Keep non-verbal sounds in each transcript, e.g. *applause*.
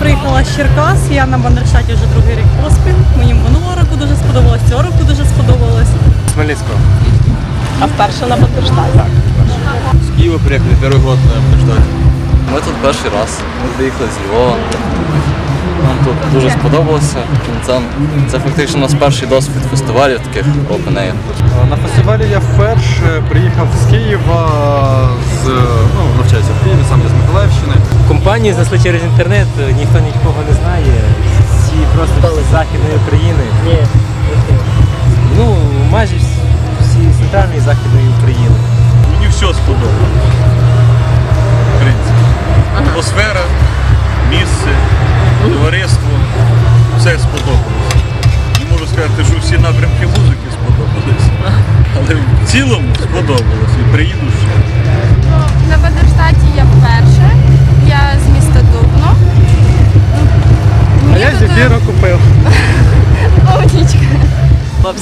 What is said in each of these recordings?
приїхала з Черкас, я на Бандерштаті вже другий рік поспіль. Мені минулого року дуже сподобалось, цього року дуже сподобалось. С Хмельницкого. А вперше на Бандерштаті. С Киева приехали первый год на Бандерштате. Ми тут перший раз. Ми приїхали з Львова. Нам тут дуже сподобалося. Це, це фактично у нас перший досвід фестивалів таких Open Air. На фестивалі я вперше приїхав з Києва, з, ну, навчаюся в Києві, Компанії знайшли через інтернет, ніхто нікого не знає. Всі просто з Західної України. Ні. Ну, майже всі центральної і західної України. Мені все сподобалось. В принципі. Атмосфера, місце, товариство. Все сподобалось. Не можу сказати, що всі напрямки музики сподобалися. Але в цілому сподобалось і приїду ще.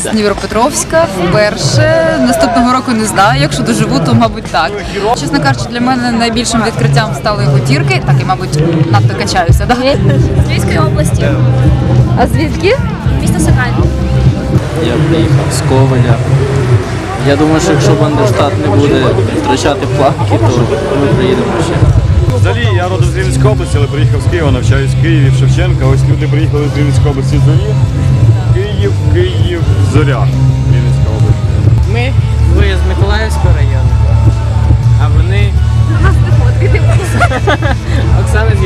З Дніпропетровська вперше. Наступного року не знаю. Якщо доживу, то мабуть так. Чесно кажучи, для мене найбільшим відкриттям стали гутірки. Так і, мабуть, надто качаюся. Да? З Львівської області. А звідки? Місто Сокаль. Я приїхав з Ковеля. Я думаю, що якщо Бандерштат не буде втрачати планки, то ми приїдемо ще. Взагалі я родом з Рівненської області, але приїхав з Києва, навчаюсь в Києві, в Шевченка. Ось люди приїхали з Рівненської області. Київ, Київ, Зоря. Рівненська область. Ми ви з Миколаївського району, а вони. *laughs* Оксана зі Львова,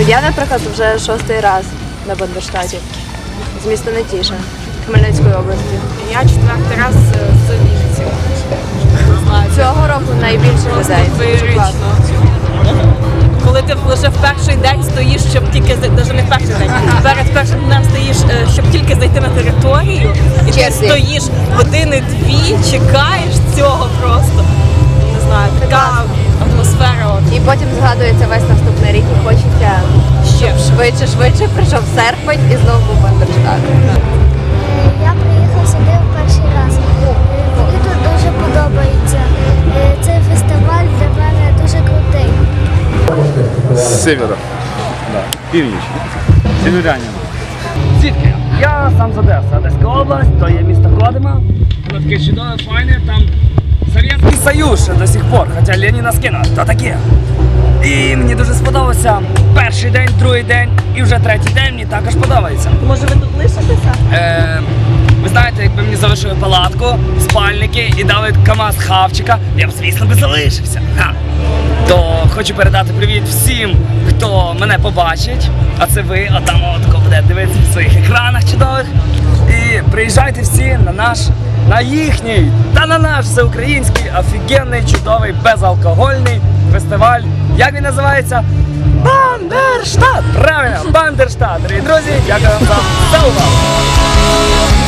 Ну я, наприклад, вже шостий раз на Бандерштаті. З міста Нетіша, Хмельницької області. Я четвертий раз з Вінниці. Цього року найбільше людей. Коли ти лише в перший день стоїш, щоб тільки навіть не в перший день, перед першим днем стоїш, е, щоб тільки зайти на територію, і ти стоїш години-дві, чекаєш цього просто. Не знаю, така атмосфера. І потім згадується весь наступний рік і хочеться, щоб швидше, швидше прийшов серпень і знову був Бандерштат. Я приїхав сюди в перший раз. Мені тут дуже подобається. Е, Цей фестиваль для мене дуже крутий. З севера. Да. Північ. Северянин. Звідки? Я сам з Одеси, Одеська область, то є місто Кодима. Воно таке чудове, файне, там Совєтський Союз ще до сих пор, хоча Леніна скинув, то таке. І мені дуже сподобався перший день, другий день і вже третій день мені також подобається. Може ви тут лишитеся? Е, ви знаєте, якби мені залишили палатку, спальники і дали КАМАЗ хавчика, я б, звісно, би залишився. Ха. То хочу передати привіт всім, хто мене побачить, а це ви, а там от хто буде дивитися в своїх екранах чудових. І приїжджайте всі на наш, на їхній та на наш всеукраїнський офігенний, чудовий, безалкогольний фестиваль. Як він називається? Бандерштат! Правильно, Бандерштат! Дорогі друзі, дякую вам за, увагу!